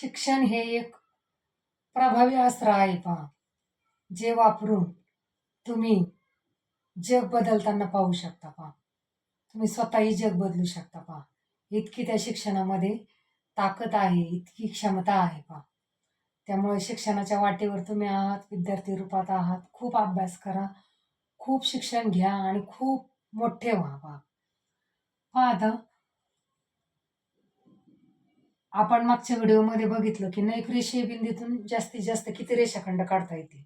शिक्षण हे एक प्रभावी अस्त्र आहे पहा. जे वापरून तुम्ही जग बदलताना पाहू शकता पहा. तुम्ही स्वतःही जग बदलू शकता पहा. इतकी त्या शिक्षणामध्ये ताकद आहे इतकी क्षमता आहे पहा. त्यामुळे शिक्षणाच्या वाटेवर तुम्ही आहात विद्यार्थी रूपात आहात. खूप अभ्यास करा खूप शिक्षण घ्या आणि खूप मोठे व्हा पहा. पहा आता आपण मागच्या व्हिडिओमध्ये बघितलं की नैक बिंदीतून बिंदूतून जास्तीत जास्त किती रेषाखंड काढता येतील?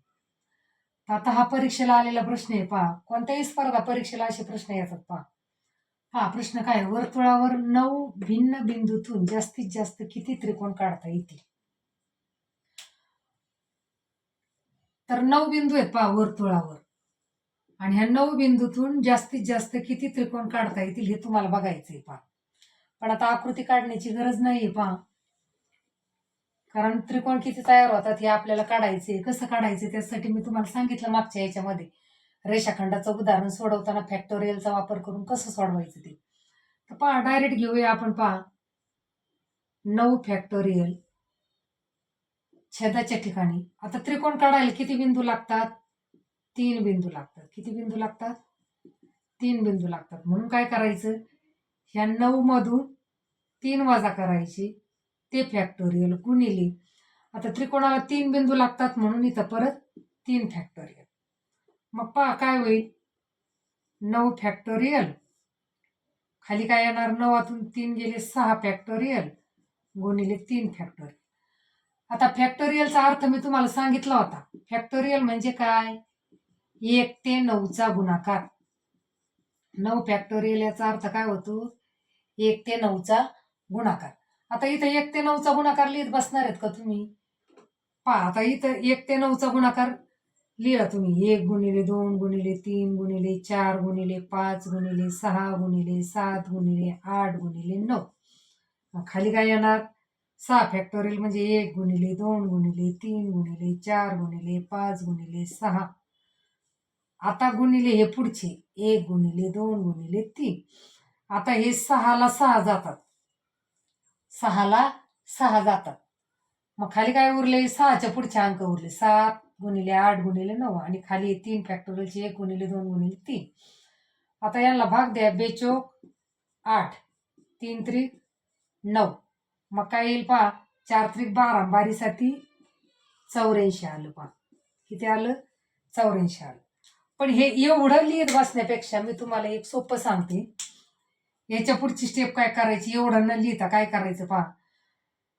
आता हा परीक्षेला आलेला प्रश्न आहे पहा. कोणत्याही स्पर्धा परीक्षेला असे प्रश्न येतात पहा. हा प्रश्न काय आहे? वर्तुळावर नऊ भिन्न बिंदूतून जास्तीत जास्त किती त्रिकोण काढता येतील? तर नऊ बिंदू आहेत पहा वर्तुळावर. आणि ह्या नऊ बिंदूतून जास्तीत जास्त किती त्रिकोण काढता येतील हे तुम्हाला बघायचंय पहा. पण आता आकृती काढण्याची गरज नाही पहा. कारण त्रिकोण किती तयार होतात हे आपल्याला काढायचे कसं काढायचे त्यासाठी मी तुम्हाला सांगितलं मागच्या याच्यामध्ये. रेषाखंडाचं उदाहरण सोडवताना फॅक्टोरियलचा वापर करून कसं सोडवायचं ते. तर पहा डायरेक्ट घेऊया आपण पहा. नऊ फॅक्टोरियल छेदाच्या ठिकाणी. आता त्रिकोण काढायला किती बिंदू लागतात? तीन बिंदू लागतात. किती बिंदू लागतात? तीन बिंदू लागतात. म्हणून काय करायचं? ह्या नऊ मधून तीन वजा करायची. ते फॅक्टोरियल गुणिले आता त्रिकोणाला तीन बिंदू लागतात म्हणून इथं परत तीन फॅक्टोरियल मग पहा काय होईल? नऊ फॅक्टोरियल खाली काय येणार? नवातून तीन गेले सहा फॅक्टोरियल गुणिले तीन फॅक्टोरियल आता फॅक्टोरियलचा अर्थ मी तुम्हाला सांगितला होता. फॅक्टोरियल म्हणजे काय? एक ते नऊचा गुणाकार. नऊ फॅक्टोरियल याचा अर्थ काय होतो? एक ते नऊचा गुणाकार. आता इथं एक ते नऊचा गुणाकार लिहित बसणार आहेत का तुम्ही? पहा आता इथं एक ते नऊचा गुणाकार लिहिला तुम्ही. एक गुणिले दोन गुणिले तीन गुणिले चार गुणिले पाच गुणिले सहा गुणिले सात गुणिले आठ गुणिले नऊ. खाली काय येणार? सहा फॅक्टोरियल म्हणजे एक गुणिले दोन गुणिले तीन गुणिले चार गुणिले पाच गुणिले सहा. आता गुणिले हे पुढचे. एक गुणिले दोन गुणिले तीन. आता हे सहाला सहा जातात. सहाला सहा जातात. मग खाली काय उरले? सहाच्या पुढचे अंक उरले. सात गुणिले आठ गुणिले नऊ आणि खाली तीन फॅक्टोरियलचे एक गुणिले दोन गुणिले तीन. आता यांना भाग द्या. बेचोक आठ तीन त्रिक नऊ. मग काय येईल पहा? चार त्रिक बारा. बारीसाठी चौऱ्याऐंशी आलं पहा. किती आलं? चौऱ्याऐंशी आलं. पण हे एवढं लिहित बसण्यापेक्षा मी तुम्हाला एक सोपं सांगते. याच्या पुढची स्टेप काय करायची? एवढं न लिहिता काय करायचं पहा.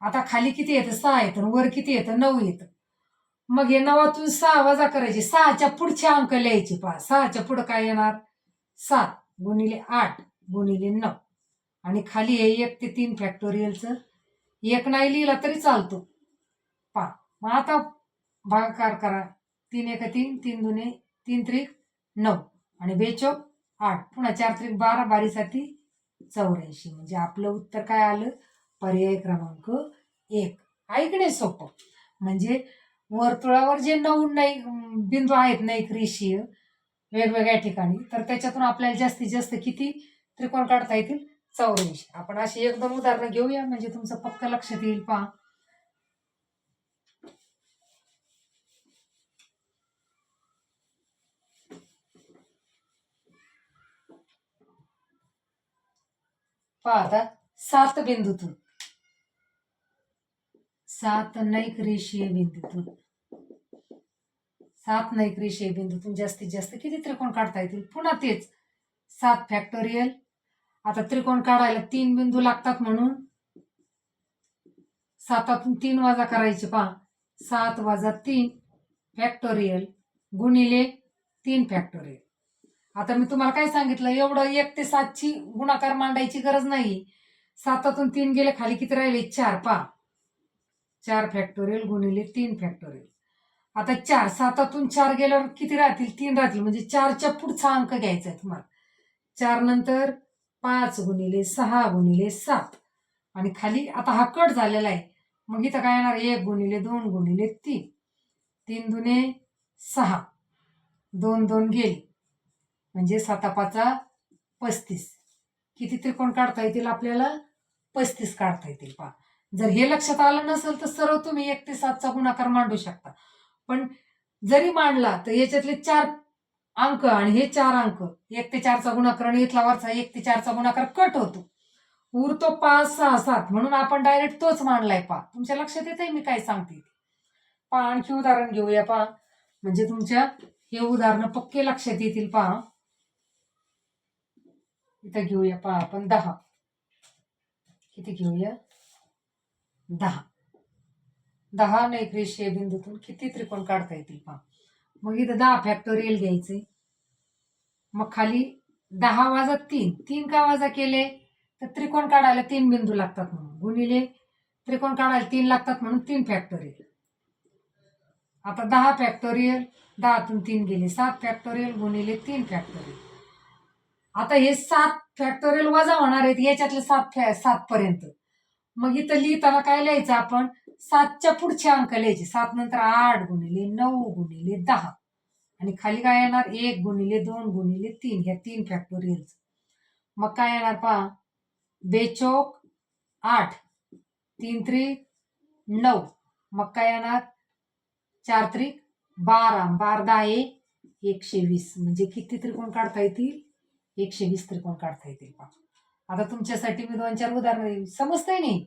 आता खाली किती येतं? सहा येतं आणि वर किती येतं? नऊ येतं. मग हे नवातून सहा वजा करायचे. सहाच्या पुढचे अंक लिहायचे पहा. सहाच्या पुढं काय येणार? सात गुणिले आठ गुणिले नऊ. आणि खाली हे एक ते तीन फॅक्टोरियलचं एक नाही लिहिला तरी चालतो. पहा. मग आता भागाकार करा. तीन एक तीन तीन दुने तीन त्रिक नऊ. आणि बेचोक आठ. पुन्हा चार त्रिक बारा बारीसाठी चौऱ्याऐंशी. म्हणजे आपलं उत्तर काय आलं? पर्याय क्रमांक एक. ऐकणे सोपं. म्हणजे वर्तुळावर जे नऊ नाही बिंदू आहेत नाही रेषीय वेगवेगळ्या ठिकाणी तर त्याच्यातून आपल्याला जास्तीत जास्त किती त्रिकोण काढता येतील? चौऱ्याऐंशी. आपण अशी एक दोन उदाहरणं घेऊया. म्हणजे तुमचं पक्क लक्षात येईल पहा. पहा आता सात बिंदूतून. सात नैक रेषीय बिंदूतून. सात नैक रेषीय बिंदूतून जास्तीत जास्त किती त्रिकोण काढता येतील? पुन्हा तेच. सात फॅक्टोरियल आता त्रिकोण काढायला तीन बिंदू लागतात म्हणून. सातातून तीन वजा करायचे पहा. सात वजा तीन फॅक्टोरियल गुणिले तीन फॅक्टोरियल आता मी तुम्हाला काय सांगितलं? एवढं एक ते सातची गुणाकार मांडायची गरज नाही. सातातून तीन गेले खाली किती राहिले? चार पा चार फॅक्टोरियल गुणिले तीन फॅक्टोरियल आता चार सातातून चार गेल्यावर किती राहतील? तीन राहतील. म्हणजे चारच्या पुढचा अंक घ्यायचा आहे तुम्हाला. चार नंतर पाच गुणिले सहा गुणिले सात. आणि खाली आता हा कट झालेला आहे. मग इथं काय येणार? एक गुणिले दोन गुणिले तीन. तीन दुने सहा. दोन दोन गेले. म्हणजे सातापाचा पस्तीस. किती त्रिकोण काढता येतील आपल्याला? पस्तीस काढता येतील पहा. जर हे लक्षात आलं नसेल तर सरळ तुम्ही एक ते सातचा गुणाकार मांडू शकता. पण जरी मांडला तर याच्यातले चार अंक आणि हे चार अंक एक ते चारचा गुणाकार आणि इथला वरचा एक ते चारचा गुणाकार कट होतो. उरतो पाच सहा सात म्हणून आपण डायरेक्ट तोच मांडलाय पा तुमच्या लक्षात येत मी काय सांगते? पा पहा आणखी उदाहरण घेऊया पहा. म्हणजे तुमच्या हे उदाहरणं पक्के लक्षात येतील पहा. इथं घेऊया पहा आपण दहा. किती घेऊया? दहा. दहा नैक्रेशीय बिंदूतून किती त्रिकोण काढता येतील पहा. मग इथं दहा फॅक्टोरियल घ्यायचे. मग खाली दहा वाजा तीन. तीन का वाजा केले? तर त्रिकोण काढायला तीन बिंदू लागतात म्हणून. गुणिले त्रिकोण काढायला तीन लागतात म्हणून तीन फॅक्टोरियल आता दहा फॅक्टोरियल दहातून तीन गेले सात फॅक्टोरियल गुणिले तीन फॅक्टोरियल आता हे सात फॅक्टोरियल वजा होणार आहेत याच्यातले सात फॅ सात पर्यंत. मग इथं लिहिताना काय लिहायचं आपण? सातच्या पुढचे अंक लिहायचे. सात नंतर आठ गुणिले नऊ गुणिले दहा. आणि खाली काय येणार? एक गुणिले दोन गुणिले तीन ह्या तीन फॅक्टोरियल मग काय येणार पहा? बेचोक आठ तीन त्री नऊ. मग काय येणार? चार त्रिक बारा. बार दहा एक एकशे वीस. म्हणजे किती त्रिकोण काढता येतील? एकशे वीस त्रिकोण काढता येतील पहा. आता तुमच्यासाठी मी दोन चार उदाहरणं देईन. समजतंय नाही?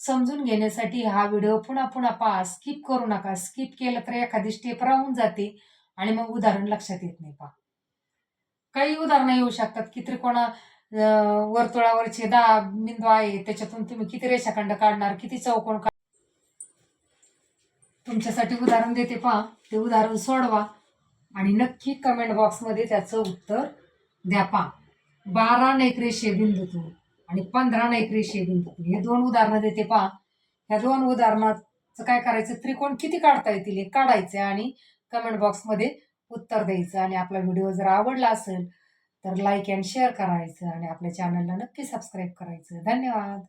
समजून घेण्यासाठी हा व्हिडिओ पुन्हा पुन्हा पहा. स्किप करू नका. स्किप केलं तर एखादी स्टेप राहून जाते आणि मग उदाहरण लक्षात येत नाही पहा. काही उदाहरणं येऊ शकतात की त्रिकोणा वर्तुळावरचे दहा बिंदू आहे. त्याच्यातून तुम्ही किती रेषाखंड काढणार? किती चौकोन काढ तुमच्यासाठी उदाहरण देते पहा. ते उदाहरण सोडवा आणि नक्की कमेंट बॉक्समध्ये त्याचं उत्तर द्या पहा बारा बिंदू तू आणि पंधरा नैक्रेशीय बिंदूतून हे दोन उदाहरणं देते पहा. ह्या दोन उदाहरणाचं काय करायचं? त्रिकोण किती काढता येतील हे काढायचे आणि कमेंट बॉक्समध्ये उत्तर द्यायचं. आणि आपला व्हिडिओ जर आवडला असेल तर लाईक अँड शेअर करायचं आणि आपल्या चॅनलला नक्की सबस्क्राईब करायचं. धन्यवाद.